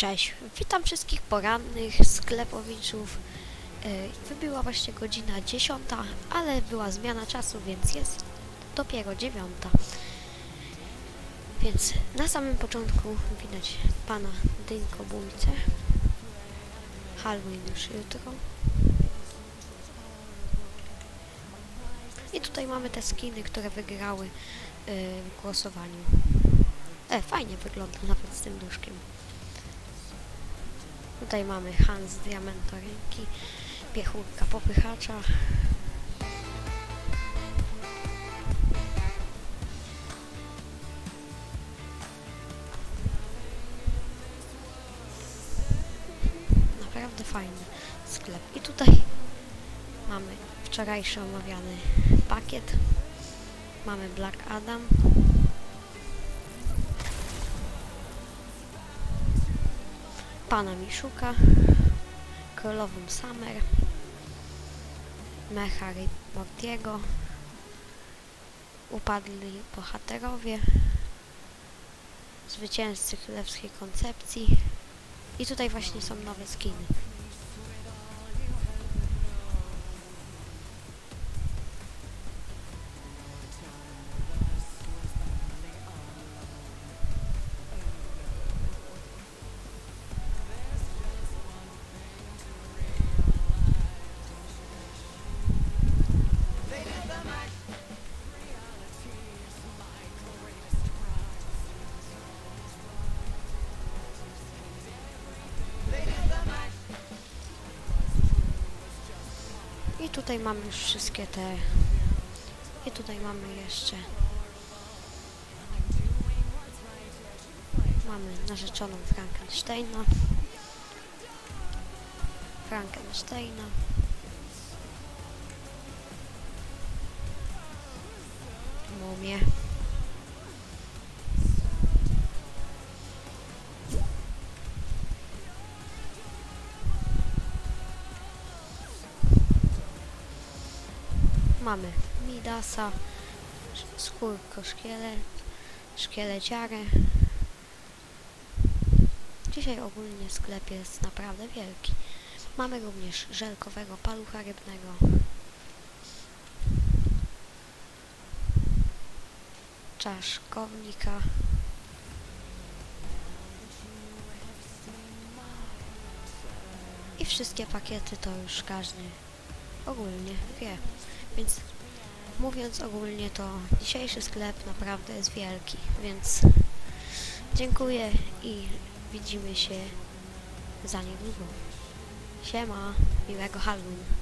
Cześć, witam wszystkich porannych sklepowiczów. Yy, Wybyła właśnie godzina 10, ale była zmiana czasu, więc jest dopiero 9. Więc na samym początku widać pana Dynko Bójce. Halloween już jutro. I tutaj mamy te skiny, które wygrały yy, w głosowaniu. E, fajnie wygląda nawet z tym duszkiem. Tutaj mamy Hans Diamentorynki, piechurka popychacza. Naprawdę fajny sklep. I tutaj mamy wczorajszy omawiany pakiet. Mamy Black Adam. Pana Miszuka, Królową Summer, Mecha Mortiego, Upadli Bohaterowie, Zwycięzcy Królewskiej Koncepcji. I tutaj właśnie są nowe skiny. Tutaj mamy już wszystkie te... I tutaj mamy jeszcze... Mamy narzeczoną Frankensteina. Frankensteina. Mumię. Mamy Midasa, skórko szkielet, szkieleciarę. Dzisiaj ogólnie sklep jest naprawdę wielki. Mamy również żelkowego palucha rybnego. Czaszkownika. I wszystkie pakiety to już każdy ogólnie wie. Więc mówiąc ogólnie, to dzisiejszy sklep naprawdę jest wielki, więc dziękuję i widzimy się za niedługo. Siema, miłego Halloween.